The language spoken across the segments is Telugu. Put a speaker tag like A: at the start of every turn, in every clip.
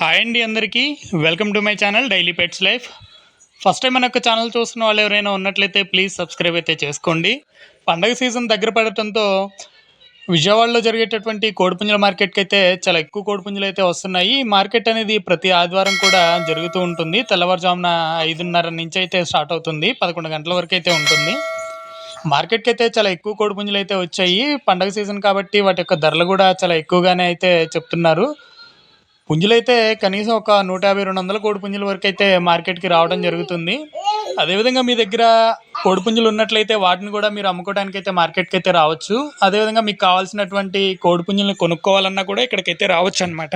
A: హాయ్ అండి అందరికీ. Welcome to my channel daily pets life first time మన యొక్క ఛానల్ చూస్తున్న వాళ్ళు ఎవరైనా ఉన్నట్లయితే ప్లీజ్ సబ్స్క్రైబ్ అయితే చేసుకోండి. పండగ సీజన్ దగ్గర పడటంతో విజయవాడలో జరిగేటటువంటి కోడిపుంజల మార్కెట్కి అయితే చాలా ఎక్కువ కోడిపుంజలు అయితే వస్తున్నాయి. ఈ మార్కెట్ అనేది ప్రతి ఆదివారం కూడా జరుగుతూ ఉంటుంది. తెల్లవారుజామున ఐదున్నర నుంచి అయితే స్టార్ట్ అవుతుంది. పదకొండు గంటల వరకు అయితే ఉంటుంది. మార్కెట్కి అయితే చాలా ఎక్కువ కోడిపుంజులు అయితే వచ్చాయి. పండగ సీజన్ కాబట్టి వాటి యొక్క ధరలు కూడా చాలా ఎక్కువగానే అయితే చెప్తున్నారు. పుంజులైతే కనీసం ఒక నూట యాభై రెండు వందల కోడి పుంజుల వరకు అయితే మార్కెట్కి రావడం జరుగుతుంది. అదేవిధంగా మీ దగ్గర కోడి పుంజులు ఉన్నట్లయితే వాటిని కూడా మీరు అమ్ముకోవడానికి అయితే మార్కెట్కి అయితే రావచ్చు. అదేవిధంగా మీకు కావాల్సినటువంటి కోడి పుంజులను కొనుక్కోవాలన్నా కూడా ఇక్కడికైతే రావచ్చు అనమాట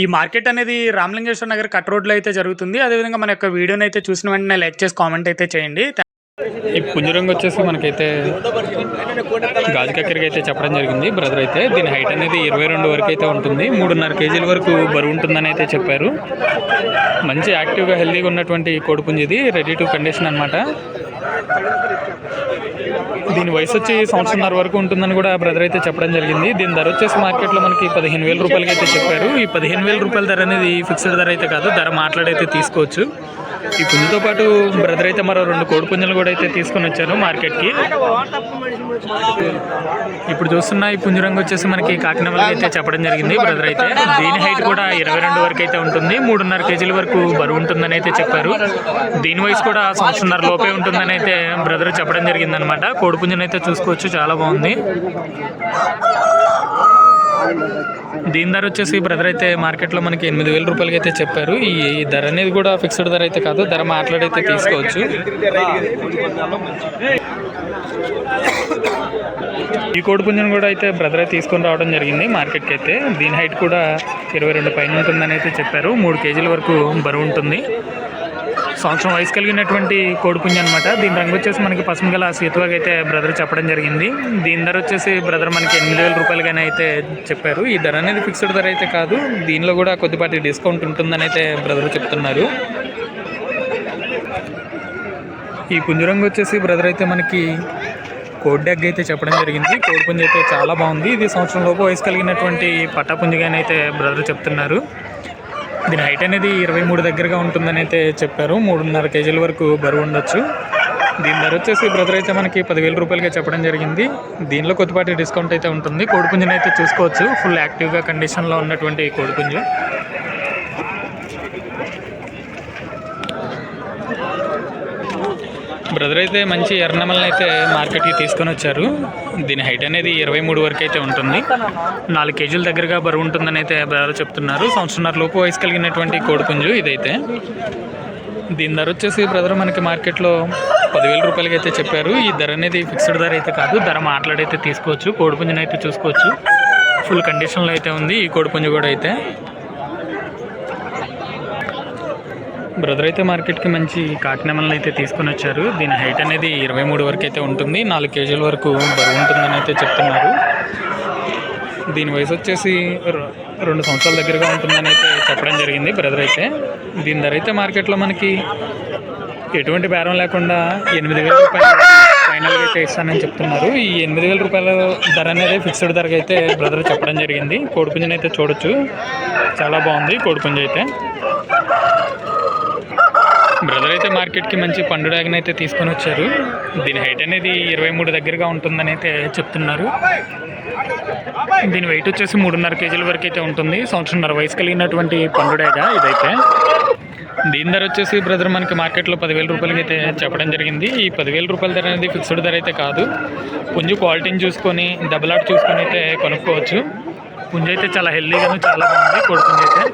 A: ఈ మార్కెట్ అనేది రామలింగేశ్వర నగర్ కట్ రోడ్లో అయితే జరుగుతుంది. అదేవిధంగా మన యొక్క వీడియోని అయితే చూసిన వెంటనే లైక్ చేసి కామెంట్ అయితే చేయండి. ఈ పుంజరంగు వచ్చేసి మనకైతే గాజు కక్కరికి అయితే చెప్పడం జరిగింది. బ్రదర్ అయితే దీని హైట్ అనేది ఇరవై రెండు వరకు అయితే ఉంటుంది. మూడున్నర కేజీల వరకు బరువు ఉంటుందని అయితే చెప్పారు. మంచి యాక్టివ్గా హెల్దీగా ఉన్నటువంటి కోడిపుంజి ఇది. రెడీ టు కండిషన్ అనమాట దీని వయసు వచ్చి సంవత్సరంన్నర వరకు ఉంటుందని కూడా బ్రదర్ అయితే చెప్పడం జరిగింది. దీని ధర వచ్చేసి మార్కెట్లో మనకి పదిహేను వేల రూపాయలకి అయితే చెప్పారు. ఈ పదిహేను వేల రూపాయల ధర అనేది ఫిక్స్డ్ ధర అయితే కాదు. ధర మాట్లాడైతే తీసుకోవచ్చు. ఈ పుంజుతో పాటు బ్రదర్ అయితే మరో రెండు కోడి పుంజులు కూడా అయితే తీసుకొని వచ్చారు మార్కెట్కి. ఇప్పుడు చూస్తున్న ఈ పుంజు రంగు వచ్చేసి మనకి కాకినాడలో అయితే చెప్పడం జరిగింది. బ్రదర్ అయితే దీని హైట్ కూడా ఇరవై రెండు వరకు అయితే ఉంటుంది. మూడున్నర కేజీల వరకు బరువు ఉంటుందని అయితే చెప్పారు. దీని వయసు కూడా సంవత్సరంన్నర లోపే ఉంటుందని అయితే బ్రదర్ చెప్పడం జరిగింది అనమాట కోడి పుంజునైతే చూసుకోవచ్చు. చాలా బాగుంది. దీని ధర వచ్చేసి బ్రదర్ అయితే మార్కెట్లో మనకి ఎనిమిది వేల రూపాయలకి అయితే చెప్పారు. ఈ ధర అనేది కూడా ఫిక్స్డ్ ధర అయితే కాదు ధర మాట్లాడైతే తీసుకోవచ్చు. ఈ కోడి పుంజం కూడా అయితే బ్రదర్ తీసుకొని రావడం జరిగింది మార్కెట్కి అయితే. దీని హైట్ కూడా ఇరవై రెండు పైన ఉంటుందని అయితే చెప్పారు. మూడు కేజీల వరకు బరువు ఉంటుంది. సంవత్సరం వయసు కలిగినటువంటి కోడిపుంజ అనమాట దీని రంగు వచ్చేసి మనకి పసుపు గల సీతువాగా అయితే బ్రదర్ చెప్పడం జరిగింది. దీని ధర వచ్చేసి బ్రదర్ మనకి ఎనిమిది వేల రూపాయలుగానే అయితే చెప్పారు. ఈ ధర అనేది ఫిక్స్డ్ ధర అయితే కాదు. దీనిలో కూడా కొద్దిపాటి డిస్కౌంట్ ఉంటుందని అయితే బ్రదర్ చెప్తున్నారు. ఈ పుంజరంగు వచ్చేసి బ్రదర్ అయితే మనకి కోడ్ డగ్ అయితే చెప్పడం జరిగింది. కోడిపుంజ అయితే చాలా బాగుంది. ఇది సంవత్సరం లోపు వయసు కలిగినటువంటి పట్టాపుంజిగానే అయితే బ్రదర్ చెప్తున్నారు. దీని హైట్ అనేది ఇరవై మూడు దగ్గరగా ఉంటుందని అయితే చెప్పారు. మూడున్నర కేజీల వరకు బరువు ఉండొచ్చు. దీని ధర వచ్చేసి బ్రదర్ అయితే మనకి పదివేల రూపాయలుగా చెప్పడం జరిగింది. దీనిలో కొద్దిపాటి డిస్కౌంట్ అయితే ఉంటుంది. కోడిపుంజుని అయితే చూసుకోవచ్చు. ఫుల్ యాక్టివ్గా కండిషన్లో ఉన్నటువంటి కోడిపుంజు బ్రదర్ అయితే మంచి ఎర్రనమల్ని అయితే మార్కెట్కి తీసుకొని వచ్చారు. దీని హైట్ అనేది ఇరవై మూడు వరకు అయితే ఉంటుంది. నాలుగు కేజీల దగ్గరగా బరువు ఉంటుందని అయితే బ్రదర్ చెప్తున్నారు. సంవత్సరంన్నర లోపు వయసు కలిగినటువంటి కోడిపుంజు ఇదైతే. దీని ధర వచ్చేసి బ్రదర్ మనకి మార్కెట్లో పదివేల రూపాయలకి అయితే చెప్పారు. ఈ ధర అనేది ఫిక్స్డ్ ధర అయితే కాదు. ధర మాట్లాడైతే తీసుకోవచ్చు. కోడిపుంజునైతే చూసుకోవచ్చు. ఫుల్ కండిషన్లో అయితే ఉంది ఈ కోడిపుంజు కూడా అయితే. బ్రదర్ అయితే మార్కెట్కి మంచి కాకినామలను అయితే తీసుకొని వచ్చారు. దీని హైట్ అనేది ఇరవై మూడు వరకు అయితే ఉంటుంది. నాలుగు కేజీల వరకు బరువు ఉంటుందని అయితే చెప్తున్నారు. దీని వయసు వచ్చేసి రెండు సంవత్సరాల దగ్గరగా ఉంటుందని అయితే చెప్పడం జరిగింది బ్రదర్ అయితే. దీని ధర అయితే మార్కెట్లో మనకి ఎటువంటి బేరం లేకుండా ఎనిమిది వేల రూపాయలు ఫైనల్గా అయితే ఇస్తానని చెప్తున్నారు. ఈ ఎనిమిది వేల రూపాయల ధర అనేది ఫిక్స్డ్ ధరకు అయితే బ్రదర్ చెప్పడం జరిగింది. కోడిపుంజని అయితే చూడొచ్చు. చాలా బాగుంది కోడిపుంజ అయితే. బ్రదర్ అయితే మార్కెట్కి మంచి పండు డ్రాగన్ అయితే తీసుకొని వచ్చారు. దీని హైట్ అనేది ఇరవై మూడు దగ్గరగా ఉంటుందని అయితే చెప్తున్నారు. దీని వెయిట్ వచ్చేసి మూడున్నర కేజీల వరకు అయితే ఉంటుంది. సంవత్సరంన్నర వయసు కలిగినటువంటి పండు డ్రాగ ఇదైతే. దీని ధర వచ్చేసి బ్రదర్ మనకి మార్కెట్లో పదివేల రూపాయలకి అయితే చెప్పడం జరిగింది. ఈ పదివేల రూపాయల ధర అనేది ఫిక్స్డ్ ధర అయితే కాదు. పుంజు క్వాలిటీని చూసుకొని డబుల్ ఆట్ చూసుకొని అయితే కొనుక్కోవచ్చు. పుంజు అయితే చాలా హెల్దీగాను చాలా బాగుంది. కొడుకుంది అయితే.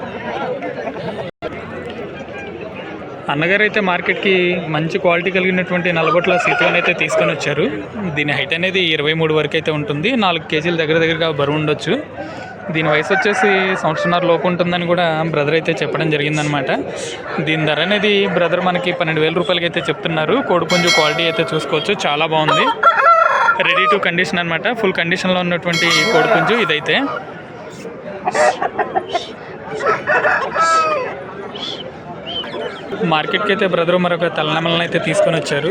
A: అన్నగారు అయితే మార్కెట్కి మంచి క్వాలిటీ కలిగినటువంటి నలబొట్ల సీతలను అయితే తీసుకొని వచ్చారు. దీని హైట్ అనేది ఇరవై మూడు వరకు అయితే ఉంటుంది. నాలుగు కేజీల దగ్గర దగ్గరగా బరువు ఉండొచ్చు. దీని వయసు వచ్చేసి సంవత్సరం లోపు ఉంటుందని కూడా బ్రదర్ అయితే చెప్పడం జరిగిందనమాట దీని ధర అనేది బ్రదర్ మనకి పన్నెండు వేల రూపాయలకి అయితే చెప్తున్నారు. కోడిపుంజు క్వాలిటీ అయితే చూసుకోవచ్చు. చాలా బాగుంది. రెడీ టు కండిషన్ అనమాట ఫుల్ కండిషన్లో ఉన్నటువంటి కోడిపుంజు ఇదైతే. మార్కెట్కి అయితే బ్రదర్ మరొక తలనమలను అయితే తీసుకొని వచ్చారు.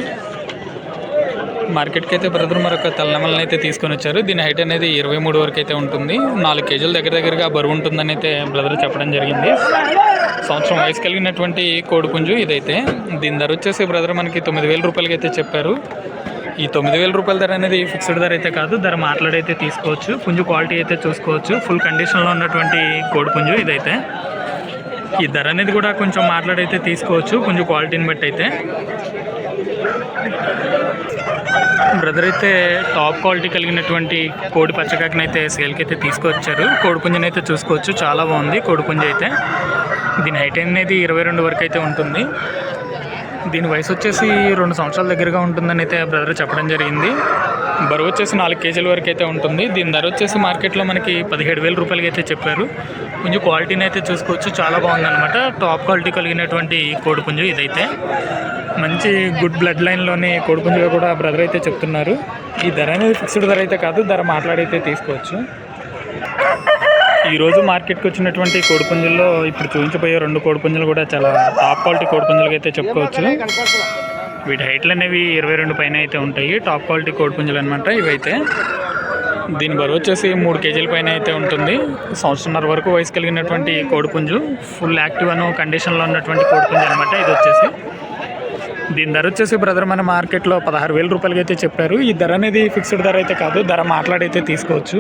A: మార్కెట్కి అయితే బ్రదర్ మరొక తెల్లనమలని అయితే తీసుకొని వచ్చారు. దీని హైట్ అనేది ఇరవై మూడు వరకు అయితే ఉంటుంది. నాలుగు కేజీల దగ్గర దగ్గరగా బరువు ఉంటుందని అయితే బ్రదర్ చెప్పడం జరిగింది. సంవత్సరం వయసు కలిగినటువంటి కోడిపుంజు ఇదైతే. దీని ధర వచ్చేసి బ్రదర్ మనకి తొమ్మిది వేల రూపాయలకి అయితే చెప్పారు. ఈ తొమ్మిది వేల రూపాయల ధర అనేది ఫిక్స్డ్ ధర అయితే కాదు. ధర మాట్లాడైతే తీసుకోవచ్చు. పుంజు క్వాలిటీ అయితే చూసుకోవచ్చు. ఫుల్ కండిషన్లో ఉన్నటువంటి కోడిపుంజు ఇదైతే. ఈ ధర అనేది కూడా కొంచెం మాట్లాడైతే తీసుకోవచ్చు. కొంచెం క్వాలిటీని బట్టి అయితే. బ్రదర్ అయితే టాప్ క్వాలిటీ కలిగినటువంటి కోడి పచ్చకాకిని అయితే సేల్కి అయితే తీసుకొచ్చారు. కోడిపుంజని అయితే చూసుకోవచ్చు. చాలా బాగుంది కోడిపుంజ అయితే. దీని హైట్ అనేది ఇరవై రెండు వరకు అయితే ఉంటుంది. దీని వయసు వచ్చేసి రెండు సంవత్సరాల దగ్గరగా ఉంటుందని అయితే బ్రదర్ చెప్పడం జరిగింది. బరువు వచ్చేసి నాలుగు కేజీల వరకు అయితే ఉంటుంది. దీని ధర వచ్చేసి మార్కెట్లో మనకి పదిహేడు వేల రూపాయలకి అయితే చెప్పారు. కొంచెం క్వాలిటీని అయితే చూసుకోవచ్చు. చాలా బాగుందన్నమాట. టాప్ క్వాలిటీ కలిగినటువంటి కోడిపుంజు ఇదైతే. మంచి గుడ్ బ్లడ్ లైన్లోని కోడిపుంజుగా కూడా బ్రదర్ అయితే చెప్తున్నారు. ఈ ధర అనేది ఫిక్స్డ్ ధర అయితే కాదు. ధర మాట్లాడైతే తీసుకోవచ్చు. ఈరోజు మార్కెట్కి వచ్చినటువంటి కోడిపుంజుల్లో ఇప్పుడు చూపించబోయే రెండు కోడిపుంజులు కూడా చాలా టాప్ క్వాలిటీ కోడిపుంజులుగా అయితే చెప్పుకోవచ్చు. వీటి హైట్లు అనేవి ఇరవై రెండు పైన అయితే ఉంటాయి. టాప్ క్వాలిటీ కోడిపుంజులు అనమాట ఇవైతే. దీని బరువు వచ్చేసి మూడు కేజీల పైన అయితే ఉంటుంది. సంవత్సరంన్నర వరకు వయసు కలిగినటువంటి కోడిపుంజు ఫుల్ యాక్టివ్ అను కండిషన్లో ఉన్నటువంటి కోడిపుంజు అనమాట ఇది వచ్చేసి. దీని ధర వచ్చేసి బ్రదర్ మన మార్కెట్లో పదహారు వేల రూపాయలకి అయితే చెప్పారు. ఈ ధర అనేది ఫిక్స్డ్ ధర అయితే కాదు. ధర మాట్లాడైతే తీసుకోవచ్చు.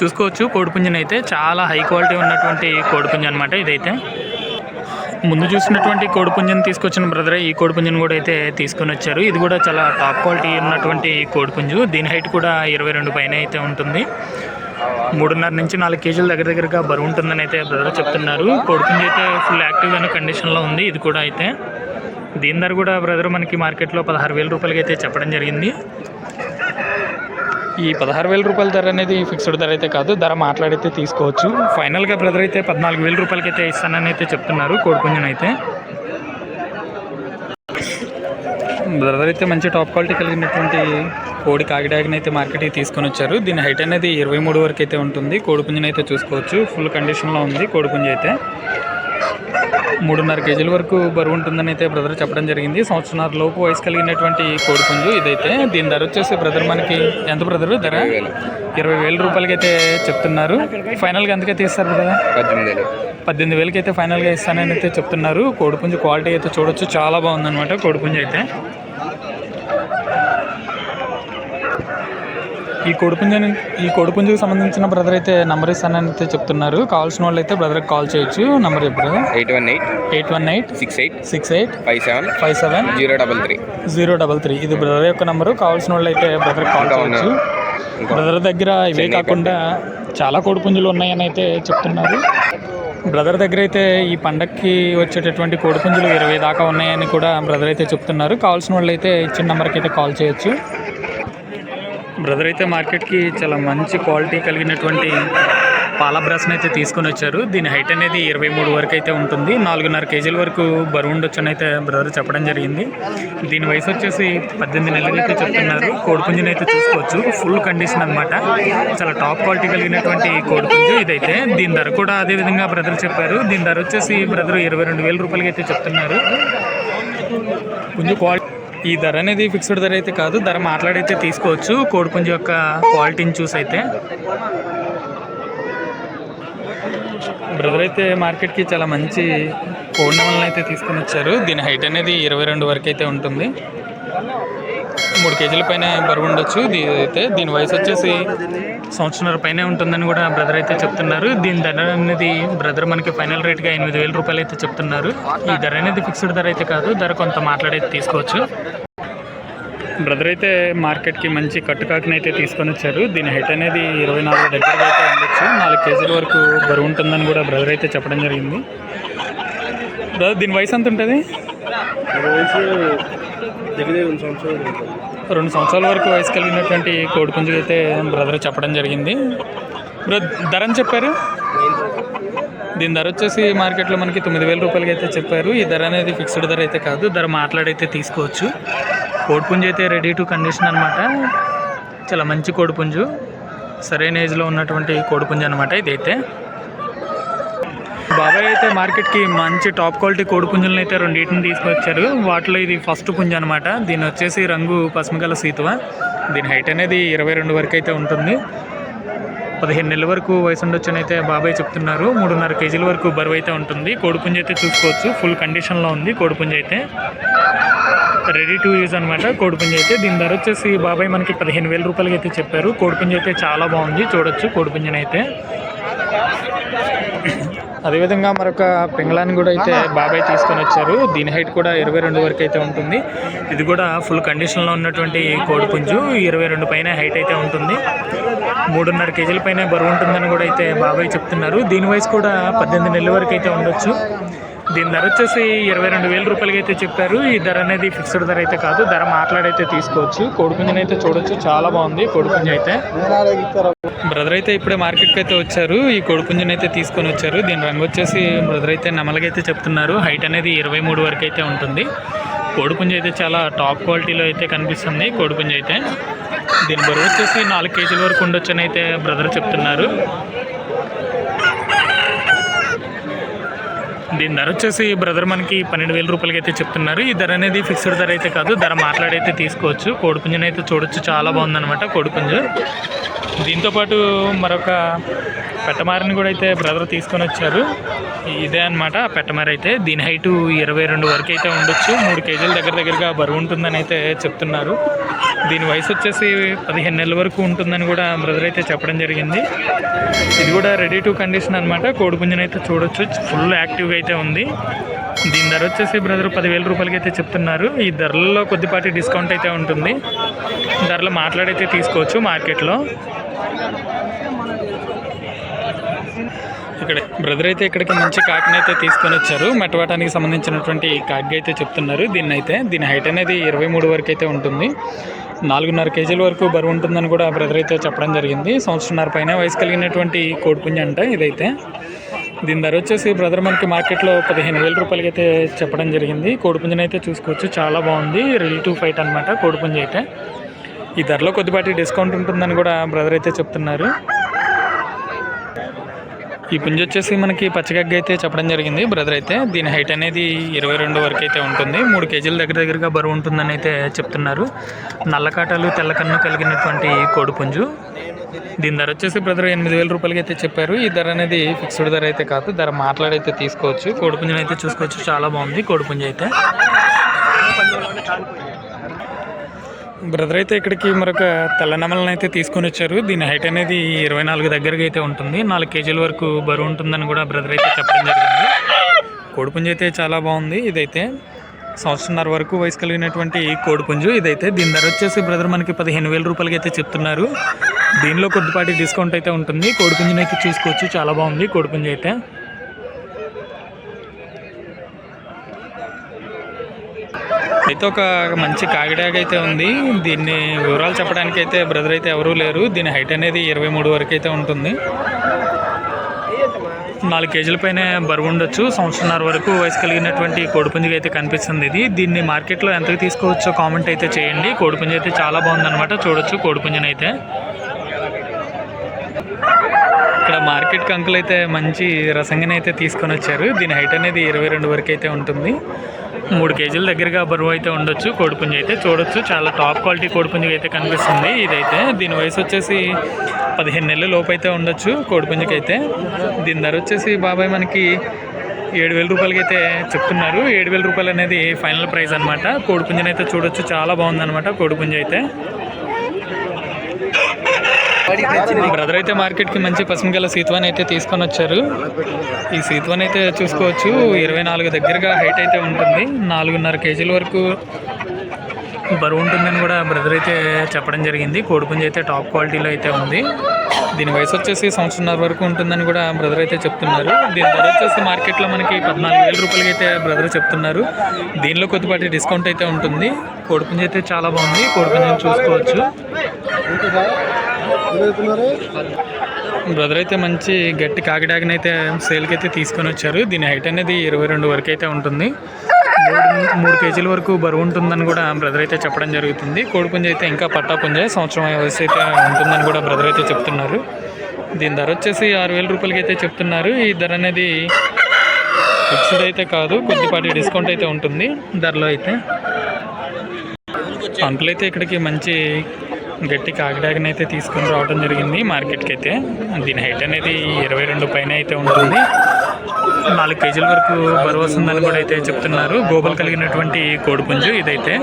A: చూసుకోవచ్చు. కోడిపుంజన్ అయితే చాలా హై క్వాలిటీ ఉన్నటువంటి కోడిపుంజన్ అనమాట ఇదైతే. ముందు చూసినటువంటి కోడిపుంజన్ తీసుకొచ్చిన బ్రదర్ ఈ కోడిపుంజన్ కూడా అయితే తీసుకొని వచ్చారు. ఇది కూడా చాలా టాప్ క్వాలిటీ ఉన్నటువంటి కోడిపుంజు దీని హైట్ కూడా ఇరవై రెండు పైన అయితే ఉంటుంది. మూడున్నర నుంచి నాలుగు కేజీల దగ్గర దగ్గరగా బరువు ఉంటుందని అయితే బ్రదర్ చెప్తున్నారు. కోడిపుంజు అయితే ఫుల్ యాక్టివ్ అయిన కండిషన్లో ఉంది. ఇది కూడా అయితే. దీని ధర కూడా బ్రదర్ మనకి మార్కెట్లో పదహారు వేల రూపాయలకి అయితే చెప్పడం జరిగింది. ఈ పదహారు వేల రూపాయల ధర అనేది ఫిక్స్డ్ ధర అయితే కాదు ధర మాట్లాడితే తీసుకోవచ్చు. ఫైనల్గా బ్రదర్ అయితే పద్నాలుగు వేల రూపాయలకి అయితే ఇస్తానని అయితే చెప్తున్నారు కోడిపుంజన్ అయితే. బ్రదర్ అయితే మంచి టాప్ క్వాలిటీ కలిగినటువంటి కోడి కాకిడాగిని అయితే మార్కెట్కి తీసుకొని వచ్చారు. దీని హైట్ అనేది ఇరవై మూడు వరకు అయితే ఉంటుంది. కోడిపుంజని అయితే చూసుకోవచ్చు. ఫుల్ కండిషన్లో ఉంది కోడిపుంజ అయితే. మూడున్నర కేజీల వరకు బరువు ఉంటుందని అయితే బ్రదర్ చెప్పడం జరిగింది. సంవత్సరాల లోపు వయసు కలిగినటువంటి కోడిపుంజు ఇదైతే. దీని ధర వచ్చేసి బ్రదర్ మనకి ఎంత బ్రదర్ ధర? ఇరవై వేల. రూపాయలకి అయితే చెప్తున్నారు. ఫైనల్గా ఎంతకే తీస్తారు బ్రదర్?
B: పద్దెనిమిది వేలు.
A: పద్దెనిమిది వేలకి అయితే ఫైనల్గా ఇస్తానని అయితే చెప్తున్నారు. కోడిపుంజు క్వాలిటీ అయితే చూడొచ్చు. చాలా బాగుందన్నమాట కోడిపుంజు అయితే. ఈ కోడిపుంజని ఈ కోడిపుంజుకి సంబంధించిన బ్రదర్ అయితే నంబర్ ఇస్తానని అయితే చెప్తున్నారు. కావాల్సిన వాళ్ళు అయితే బ్రదర్కి కాల్ చేయొచ్చు. నంబర్ చెప్పు
B: eight one eight
A: eight one eight
B: six eight
A: six eight
B: five seven
A: five seven
B: zero double three
A: zero double three. ఇది బ్రదర్ యొక్క నంబరు కావాల్సిన వాళ్ళు అయితే బ్రదర్కి కాల్ చేయొచ్చు. బ్రదర్ దగ్గర ఇవే కాకుండా చాలా కోడిపుంజులు ఉన్నాయని అయితే చెప్తున్నారు. బ్రదర్ దగ్గర అయితే ఈ పండక్కి వచ్చేటటువంటి కోడిపుంజులు ఇరవై దాకా ఉన్నాయని కూడా బ్రదర్ అయితే చెప్తున్నారు. కావాల్సిన వాళ్ళు అయితే ఇచ్చిన నెంబర్కి అయితే కాల్ చేయొచ్చు. బ్రదర్ అయితే మార్కెట్కి చాలా మంచి క్వాలిటీ కలిగినటువంటి పాల బ్రష్ని అయితే తీసుకొని వచ్చారు. దీని హైట్ అనేది ఇరవై మూడు వరకు అయితే ఉంటుంది. నాలుగున్నర కేజీల వరకు బరువు ఉండొచ్చు అని అయితే బ్రదర్ చెప్పడం జరిగింది. దీని వయసు వచ్చేసి పద్దెనిమిది నెలలు అయితే చెప్తున్నారు. కోడిపుంజుని అయితే చూసుకోవచ్చు. ఫుల్ కండిషన్ అనమాట చాలా టాప్ క్వాలిటీ కలిగినటువంటి కోడిపుంజు ఇదైతే. దీని ధర కూడా అదే విధంగా బ్రదర్ చెప్పారు. దీని ధర వచ్చేసి బ్రదర్ ఇరవై రెండు వేల రూపాయలకి అయితే చెప్తున్నారు. పుంజు క్వాలిటీ ఈ ధర అనేది ఫిక్స్డ్ ధర అయితే కాదు ధర మాట్లాడైతే తీసుకోవచ్చు. కోడిపుంజు యొక్క క్వాలిటీని చూసి అయితే. బ్రదర్ అయితే మార్కెట్కి చాలా మంచి కోడినమలను అయితే తీసుకొని వచ్చారు. దీని హైట్ అనేది ఇరవై రెండు వరకు అయితే ఉంటుంది. మూడు కేజీల పైన బరువు ఉండొచ్చు. దీ అయితే దీని వయసు వచ్చేసి సంవత్సరాల పైనే ఉంటుందని కూడా బ్రదర్ అయితే చెప్తున్నారు. దీని ధర అనేది బ్రదర్ మనకి ఫైనల్ రేట్గా ఎనిమిది వేల రూపాయలు అయితే చెప్తున్నారు. ఈ ధర అనేది ఫిక్స్డ్ ధర అయితే కాదు. ధర కొంత మాట్లాడైతే తీసుకోవచ్చు. బ్రదర్ అయితే మార్కెట్కి మంచి కట్టుకాకుని అయితే తీసుకొని వచ్చారు. దీని హైట్ అనేది ఇరవై నాలుగు దగ్గరగా అయితే ఉండొచ్చు. నాలుగు కేజీల వరకు బరువు ఉంటుందని కూడా బ్రదర్ అయితే చెప్పడం జరిగింది. బ్రదర్ దీని వయసు ఎంత ఉంటుంది?
C: వయసు రెండు సంవత్సరాల
A: వరకు వయసు కలిగినటువంటి కోడిపుంజుకి అయితే బ్రదర్ చెప్పడం జరిగింది. బ్రదర్ ధర అని చెప్పారు? దీని ధర వచ్చేసి మార్కెట్లో మనకి తొమ్మిది వేల రూపాయలకి అయితే చెప్పారు. ఈ ధర అనేది ఫిక్స్డ్ ధర అయితే కాదు. ధర మాట్లాడైతే తీసుకోవచ్చు. కోడిపుంజు అయితే రెడీ టు కండిషన్ అనమాట చాలా మంచి కోడిపుంజు. సరైన ఏజ్లో ఉన్నటువంటి కోడిపుంజు అనమాట ఇదైతే. బాబాయ్ అయితే మార్కెట్కి మంచి టాప్ క్వాలిటీ కోడి పుంజులను అయితే రెండింటిని తీసుకొచ్చారు. వాటిలో ఇది ఫస్ట్ పుంజు అనమాట దీని వచ్చేసి రంగు పసుమగల సీతువ. దీని హైట్ అనేది ఇరవై రెండు వరకు అయితే ఉంటుంది. పదిహేను నెలల వరకు వయసు ఉండొచ్చని అయితే బాబాయ్ చెప్తున్నారు. మూడున్నర కేజీల వరకు బరువు అయితే ఉంటుంది. కోడిపుంజ అయితే చూసుకోవచ్చు. ఫుల్ కండిషన్లో ఉంది కోడిపుంజ అయితే. రెడీ టు యూజ్ అనమాట కోడిపుంజ అయితే. దీని ధర వచ్చేసి బాబాయ్ మనకి పదిహేను వేల రూపాయలకి అయితే చెప్పారు. కోడిపుంజ అయితే చాలా బాగుంది. చూడొచ్చు కోడిపుంజనైతే అదేవిధంగా మరొక పింగళాన్ని కూడా అయితే బాబాయ్ తీసుకొని వచ్చారు. దీని హైట్ కూడా ఇరవై రెండు వరకు అయితే ఉంటుంది. ఇది కూడా ఫుల్ కండిషన్లో ఉన్నటువంటి కోడిపుంజు. ఇరవై రెండు పైన హైట్ అయితే ఉంటుంది. మూడున్నర కేజీల పైన బరువు ఉంటుందని కూడా అయితే బాబాయ్ చెప్తున్నారు. దీని వయసు కూడా పద్దెనిమిది నెలల వరకు అయితే ఉండొచ్చు. దీని ధర వచ్చేసి ఇరవై రెండు వేల రూపాయలకి అయితే చెప్పారు. ఈ ధర అనేది ఫిక్స్డ్ ధర అయితే కాదు. ధర మాట్లాడైతే తీసుకోవచ్చు. కోడిపుంజని అయితే చూడొచ్చు. చాలా బాగుంది కోడిపుంజ అయితే. బ్రదర్ అయితే ఇప్పుడే మార్కెట్కి అయితే వచ్చారు. ఈ కోడిపుంజని అయితే తీసుకొని వచ్చారు. దీని రంగు వచ్చేసి బ్రదర్ అయితే నెమలగైతే చెప్తున్నారు. హైట్ అనేది ఇరవై మూడు వరకు అయితే ఉంటుంది. కోడిపుంజ అయితే చాలా టాప్ క్వాలిటీలో అయితే కనిపిస్తుంది. కోడిపుంజ అయితే దీని బరువు వచ్చేసి నాలుగు కేజీల వరకు ఉండొచ్చు అని అయితే బ్రదర్ చెప్తున్నారు. దీని ధర వచ్చేసి బ్రదర్ మనకి పన్నెండు వేల రూపాయలకి అయితే చెప్తున్నారు. ఈ ధర అనేది ఫిక్స్డ్ ధర అయితే కాదు. ధర మాట్లాడైతే తీసుకోవచ్చు. కోడిపుంజని అయితే చూడొచ్చు. చాలా బాగుందన్నమాట కోడిపుంజు దీంతో పాటు మరొక పెట్టమారిని కూడా అయితే బ్రదర్ తీసుకొని వచ్చారు. ఇదే అనమాట పెట్టమారి అయితే దీని హైటు ఇరవై రెండు వరకు అయితే ఉండొచ్చు. మూడు కేజీల దగ్గర దగ్గరగా బరువు ఉంటుందని అయితే చెప్తున్నారు. దీని వయసు వచ్చేసి పదిహేను నెలల వరకు ఉంటుందని కూడా బ్రదర్ అయితే చెప్పడం జరిగింది. ఇది కూడా రెడీ టు కండిషన్ అనమాట కోడిపుంజని అయితే చూడొచ్చు. ఫుల్ యాక్టివ్గా అయితే ఉంది. దీని ధర వచ్చేసి బ్రదర్ పదివేల రూపాయలకి అయితే చెప్తున్నారు. ఈ ధరల్లో కొద్దిపాటి డిస్కౌంట్ అయితే ఉంటుంది. ధరలు మాట్లాడైతే తీసుకోవచ్చు మార్కెట్లో. ఇక్కడ. బ్రదర్ అయితే ఇక్కడికి మంచి కాకిని అయితే తీసుకొని వచ్చారు. మెట్టవాటానికి సంబంధించినటువంటి కాకి అయితే చెప్తున్నారు. దీన్ని అయితే దీని హైట్ అనేది ఇరవై మూడు వరకు అయితే ఉంటుంది. నాలుగున్నర కేజీల వరకు బరువు ఉంటుందని కూడా బ్రదర్ అయితే చెప్పడం జరిగింది. సంవత్సరంన్నర పైన వయసు కలిగినటువంటి కోడిపుంజ అంట ఇదైతే. దీని ధర వచ్చేసి బ్రదర్ మనకి మార్కెట్లో పదిహేను వేల రూపాయలకి అయితే చెప్పడం జరిగింది. కోడిపుంజని అయితే చూసుకోవచ్చు. చాలా బాగుంది. రిలేటివ్ టు ఫైట్ అనమాట కోడిపుంజ అయితే. ఈ ధరలో కొద్దిపాటి డిస్కౌంట్ ఉంటుందని కూడా బ్రదర్ అయితే చెప్తున్నారు. ఈ పుంజ వచ్చేసి మనకి పచ్చగగ్గ అయితే చెప్పడం జరిగింది. బ్రదర్ అయితే దీని హైట్ అనేది ఇరవై రెండు వరకు అయితే ఉంటుంది. మూడు కేజీల దగ్గర దగ్గరగా బరువు ఉంటుందని అయితే చెప్తున్నారు. నల్లకాటలు తెల్లకన్ను కలిగినటువంటి కోడిపుంజు దీని ధర వచ్చేసి బ్రదర్ ఎనిమిది వేల రూపాయలకి అయితే చెప్పారు. ఈ ధర అనేది ఫిక్స్డ్ ధర అయితే కాదు. ధర మాట్లాడైతే తీసుకోవచ్చు. కోడిపుంజుని అయితే చూసుకోవచ్చు. చాలా బాగుంది కోడిపుంజ అయితే. బ్రదర్ అయితే ఇక్కడికి మరొక తెల్లనమలను అయితే తీసుకొని వచ్చారు. దీని హైట్ అనేది ఇరవై నాలుగు దగ్గరగా అయితే ఉంటుంది. నాలుగు కేజీల వరకు బరువు ఉంటుందని కూడా బ్రదర్ అయితే చెప్పడం జరిగింది. కోడిపుంజు అయితే చాలా బాగుంది. ఇదైతే సంవత్సరంన్నర వరకు వయసు కలిగినటువంటి కోడిపుంజు. ఇదైతే దీని ధర వచ్చేసి బ్రదర్ మనకి పదిహేను వేల రూపాయలకి అయితే చెప్తున్నారు. దీనిలో కొద్దిపాటి డిస్కౌంట్ అయితే ఉంటుంది. కోడిపుంజునైతే అయితే చూసుకోవచ్చు. చాలా బాగుంది కోడిపుంజు అయితే. అయితే ఒక మంచి కాకిడాగ్ అయితే ఉంది. దీన్ని వివరాలు చెప్పడానికి అయితే బ్రదర్ అయితే ఎవరూ లేరు. దీని హైట్ అనేది ఇరవై మూడు వరకు అయితే ఉంటుంది. నాలుగు కేజీల పైన బరువు ఉండొచ్చు. సంవత్సరంన్నర వరకు వయసు కలిగినటువంటి కోడిపుంజి అయితే కనిపిస్తుంది ఇది. దీన్ని మార్కెట్లో ఎంతకు తీసుకోవచ్చో కామెంట్ అయితే చేయండి. కోడిపుంజి అయితే చాలా బాగుందన్నమాట. చూడొచ్చు కోడిపుంజిని అయితే మార్కెట్కి అంకుల్ అయితే మంచి రసంగిని అయితే తీసుకొని వచ్చారు. దీని హైట్ అనేది ఇరవై రెండు వరకు అయితే ఉంటుంది. మూడు కేజీల దగ్గరగా బరువు అయితే ఉండొచ్చు. కోడిపుంజి అయితే చూడొచ్చు. చాలా టాప్ క్వాలిటీ కోడిపుంజి అయితే కనిపిస్తుంది ఇదైతే. దీని వయసు వచ్చేసి పదిహేను నెలల లోపు అయితే ఉండొచ్చు కోడిపుంజికి అయితే దీని ధర వచ్చేసి బాబాయ్ మనకి ఏడు వేల రూపాయలకి అయితే చెప్తున్నారు. ఏడు వేల రూపాయలు అనేది ఫైనల్ ప్రైస్ అనమాట కోడిపుంజిని అయితే చూడొచ్చు. చాలా బాగుందన్నమాట కోడిపుంజి అయితే. బ్రదర్ అయితే మార్కెట్కి మంచి పసుమగల సీత్వాన్ అయితే తీసుకొని వచ్చారు ఈ సీత్వాన్ అయితే చూసుకోవచ్చు. ఇరవై నాలుగు దగ్గరగా హైట్ అయితే ఉంటుంది. నాలుగున్నర కేజీల వరకు బరువు ఉంటుందని కూడా బ్రదర్ అయితే చెప్పడం జరిగింది. కోడిపుంజి అయితే టాప్ క్వాలిటీలో అయితే ఉంది. దీని వయసు వచ్చేసి సంవత్సరంన్నర వరకు ఉంటుందని కూడా బ్రదర్ అయితే చెప్తున్నారు. దీని ధర వచ్చేసి మార్కెట్లో మనకి పద్నాలుగు వేల రూపాయలకి అయితే బ్రదర్ చెప్తున్నారు. దీనిలో కొద్దిపాటి డిస్కౌంట్ అయితే ఉంటుంది. కోడిపుంజ అయితే చాలా బాగుంది. కోడిపుంజిని చూసుకోవచ్చు. బ్రదర్ అయితే మంచి గట్టి కాకిడాగనైతే సేల్కి అయితే తీసుకొని వచ్చారు. దీని హైట్ అనేది ఇరవై రెండు వరకు అయితే ఉంటుంది. మూడు మూడు కేజీల వరకు బరువు ఉంటుందని కూడా బ్రదర్ అయితే చెప్పడం జరుగుతుంది. కోడిపుంజ అయితే ఇంకా పట్టా పుంజ సంవత్సరం వయసు అయితే ఉంటుందని కూడా బ్రదర్ అయితే చెప్తున్నారు. దీని ధర వచ్చేసి ఆరు వేల రూపాయలకి అయితే చెప్తున్నారు. ఈ ధర అనేది ఫిక్స్డ్ అయితే కాదు కొద్దిపాటి డిస్కౌంట్ అయితే ఉంటుంది ధరలో అయితే. పంటలు అయితే ఇక్కడికి మంచి గట్టి కాకిడాకని అయితే తీసుకొని రావడం జరిగింది మార్కెట్కి అయితే. దీని హైట్ అనేది ఇరవై రెండు పైన అయితే ఉంటుంది. నాలుగు కేజీల వరకు బరువు వస్తుందని కూడా అయితే చెప్తున్నారు. గోబలు కలిగినటువంటి కోడిపుంజు ఇదైతే.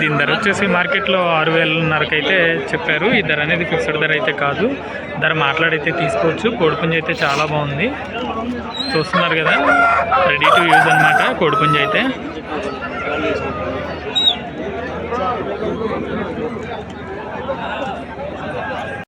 A: దీని ధర వచ్చేసి మార్కెట్లో ఆరు వేలన్నరకు అయితే చెప్పారు. ఈ ధర అనేది ఫిక్స్డ్ ధర అయితే కాదు. ధర మాట్లాడైతే తీసుకోవచ్చు. కోడిపుంజు అయితే చాలా బాగుంది. చూస్తున్నారు కదా రెడీ టు యూజ్ అనమాట కోడిపుంజు అయితే.